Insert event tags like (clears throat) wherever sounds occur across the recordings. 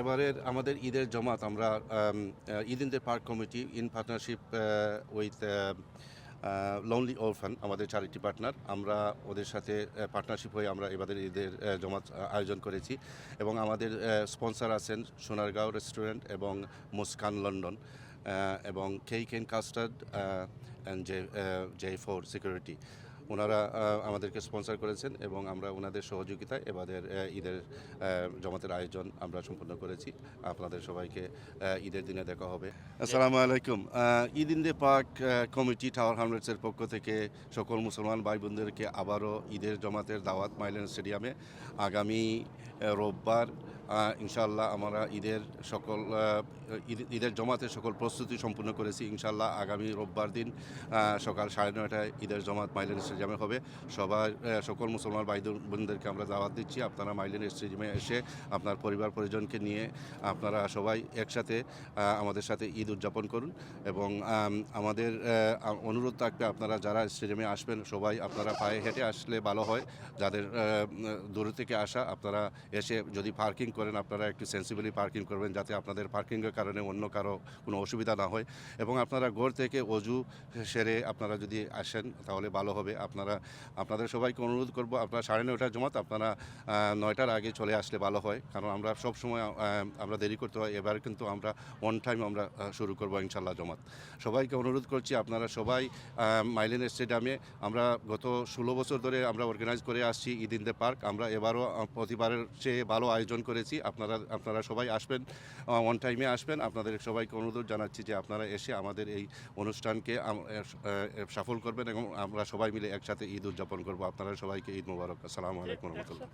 এবারের আমাদের ঈদের জমাত আমরা Eid in park committee in partnership with lonely orphan আমাদের চ্যারিটি পার্টনার আমরা ওদের সাথে পার্টনারশিপ হয়ে আমরা এবারের ঈদের জমাত আয়োজন করেছি। এবং আমাদের স্পন্সর আছেন সোনারগাঁও রেস্টুরেন্ট এবং মুস্কান লন্ডন এবং কেই কেন custard and J J four security ওনারা আমাদেরকে স্পন্সর করেছেন এবং আমরা ওনাদের সহযোগিতায় এবারের আহ, ঈদের জমাতের আয়োজন আমরা সম্পন্ন করেছি। আপনাদের সবাইকে ঈদের দিনে দেখা হবে। আসসালামু আলাইকুম। Eid in the park committee Tower হামলেটসের পক্ষ থেকে সকল মুসলমান ভাই বোনদেরকে আবারও ঈদের জমাতের দাওয়াত মাইলেন স্টেডিয়ামে। আগামী রোববার ইনশাল্লাহ আমরা ঈদের সকল ঈদ- ঈদের জমাতের সকল প্রস্তুতি সম্পূর্ণ করেছি। ইনশাল্লাহ আগামী রোববার দিন সকাল সাড়ে নয়টায় ঈদের জমাত মাইলেন স্টেডিয়ামে হবে। সবাই সকল মুসলমান ভাই বোনদেরকে আমরা দাওয়াত দিচ্ছি। আপনারা মাইলেন স্টেডিয়ামে এসে আপনার পরিবার পরিজনকে নিয়ে আপনারা সবাই একসাথে আমাদের সাথে ঈদ উদযাপন করুন এবং আমাদের অনুরোধ থাকবে আপনারা যারা স্টেডিয়ামে আসবেন সবাই আপনারা পায়ে হেঁটে আসলে ভালো হয়। যাদের দূর থেকে আসা আপনারা এসে যদি পার্কিং করেন, আপনারা একটু সেন্সিবলি পার্কিং করবেন যাতে আপনাদের পার্কিংয়ের কারণে অন্য কারও কোনো অসুবিধা না হয়। এবং আপনারা ঘর থেকে অজু সেরে আপনারা যদি আসেন, তাহলে ভালো হবে। আপনারা, আপনাদের সবাইকে অনুরোধ করব, আপনারা সাড়ে নয়টার জমাত আপনারা নয়টার আগে চলে আসলে ভালো হয়। কারণ আমরা সব সময় আমরা দেরি করতে হয়। এবার কিন্তু আমরা অন টাইম আমরা শুরু করব ইনশাল্লাহ জমাত। সবাইকে অনুরোধ করছি, আপনারা সবাই মাইলেন স্টেডিয়ামে। আমরা গত ষোলো বছর ধরে আমরা অর্গানাইজ করে আসছি ঈদ ইন দ্য পার্ক। আমরা এবারও প্রতিবারের চেয়ে ভালো আয়োজন করেছি। আপনারা আপনারা সবাই আসবেন অন টাইমে আসবেন। আপনাদের সবাইকে অনুরোধ জানাচ্ছি যে আপনারা এসে আমাদের এই অনুষ্ঠানকে সফল করবেন এবং আমরা সবাই মিলে একসাথে ঈদ উদযাপন করব। আপনারা সবাইকে ঈদ মুবারক। আসসালামু আলাইকুম রহমতুল্লাহ।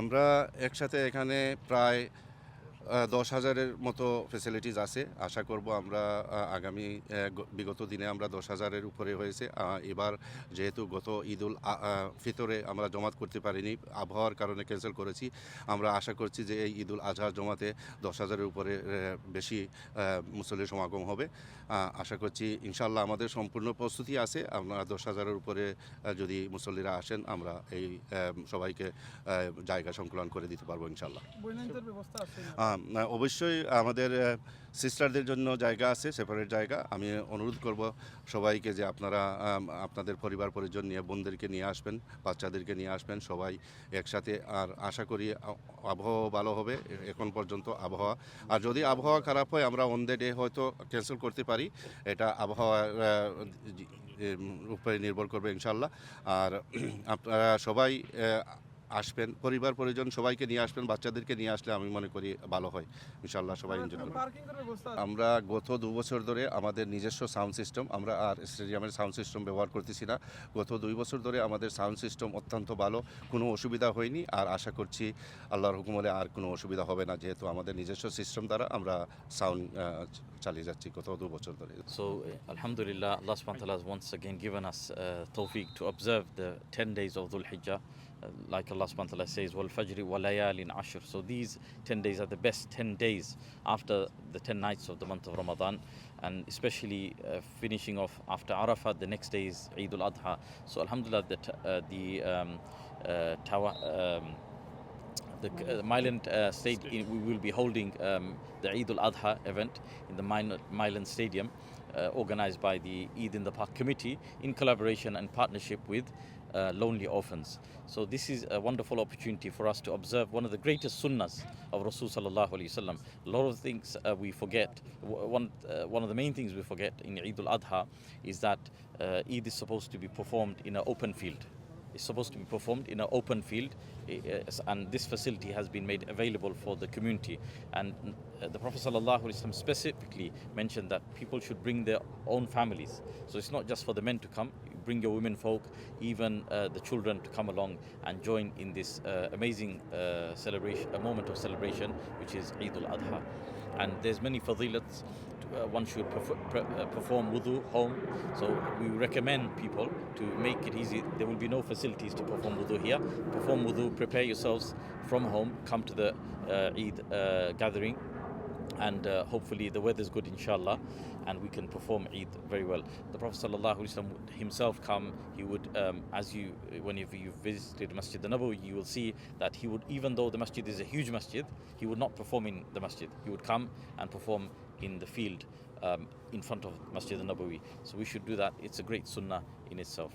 আমরা একসাথে এখানে প্রায় দশ হাজারের মতো ফেসিলিটিস আছে। আশা করব আমরা আগামী বিগত দিনে আমরা দশ হাজারের উপরে হয়েছে। এবার যেহেতু গত ঈদুল ফিতরে আমরা জমাত করতে পারিনি আবহাওয়ার কারণে ক্যান্সেল করেছি আমরা আশা করছি যে এই ঈদুল আজহার জমাতে দশ হাজারের উপরে বেশি মুসল্লির সমাগম হবে। আশা করছি ইনশাল্লাহ আমাদের সম্পূর্ণ প্রস্তুতি আছে। আমরা দশ হাজারের উপরে যদি মুসল্লিরা আসেন আমরা এই সবাইকে জায়গা সংকুলন করে দিতে পারব ইনশাল্লাহ অবশ্যই আমাদের সিস্টারদের জন্য জায়গা আছে সেপারেট জায়গা। আমি অনুরোধ করব সবাইকে যে আপনারা আপনাদের পরিবার পরিজন নিয়ে, বোনদেরকে নিয়ে আসবেন, বাচ্চাদেরকে নিয়ে আসবেন, সবাই একসাথে। আর আশা করি আবহাওয়া ভালো হবে, এখন পর্যন্ত আবহাওয়া। আর যদি আবহাওয়া খারাপ হয়, আমরা অন দ্য ডে হয়তো ক্যান্সেল করতে পারি। এটা আবহাওয়ার উপরে নির্ভর করবে ইনশাল্লাহ। আর (clears throat) আপনারা সবাই আসবেন পরিবার পরিজন সবাইকে নিয়ে আসবেন বাচ্চাদেরকে নিয়ে আসলে আমি মনে করি ভালো হয় ইনশাল্লাহ সবাই এনজয় ব্যবস্থা আছে? আমরা গত দু বছর ধরে আমাদের নিজস্ব সাউন্ড সিস্টেম আমরা আর স্টেডিয়ামের সাউন্ড সিস্টেম ব্যবহার করতেছি না গত দুই বছর ধরে আমাদের সাউন্ড সিস্টেম অত্যন্ত ভালো কোনো অসুবিধা হয়নি আর আশা করছি আল্লাহর হুকুমলে আর কোনো অসুবিধা হবে না যেহেতু আমাদের নিজস্ব সিস্টেম দ্বারা আমরা সাউন্ড চালিয়ে যাচ্ছি গত দু বছর ধরে সো আলহামদুলিল্লাহ subhanahu wa ta'ala has once again given us uh, tawfiq to observe the 10 days of Dhul Hijjah. Like Allah subhanahu wa ta'ala says, Wal Fajri wa layalin. So, these 10 days are the best 10 days after the 10 nights of the month of Ramadan. And especially uh, finishing off after Arafat, the next day is Eid al Adha. So, Alhamdulillah, the, uh, the um, uh, tower. Um, the uh, Myland uh, state we will be holding um, the Eid al Adha event in the Myland Stadium, uh, organized by the Eid in the Park Committee in collaboration and partnership with uh, Lonely Orphans. So this is a wonderful opportunity for us to observe one of the greatest sunnahs of Rasul sallallahu alaihi wasallam. A lot of things uh, we forget. One uh, one of the main things we forget in Eid al Adha is that uh, Eid is supposed to be performed in an open field It's supposed to be performed in an open field and this facility has been made available for the community and uh, the prophet ﷺ specifically mentioned that people should bring their own families so it's not just for the men to come bring your women folk even uh, the children to come along and join in this uh, amazing uh, celebration a moment of celebration which is Eid al-Adha and there's many fadilats uh, one should perf- pre- uh, perform wudu home. So we recommend people to make it easy. There will be no facilities to perform wudu here. Perform wudu, prepare yourselves from home, come to the uh, Eid gathering. And uh, hopefully the weather is good inshallah and we can perform Eid very well. The Prophet would himself come he would um, as you whenever you visited Masjid Nabawi you will see that he would even though the masjid is a huge masjid he would not perform in the masjid. He would come and perform in the field um, in front of Masjid al Nabawi. So we should do that. It's a great sunnah in itself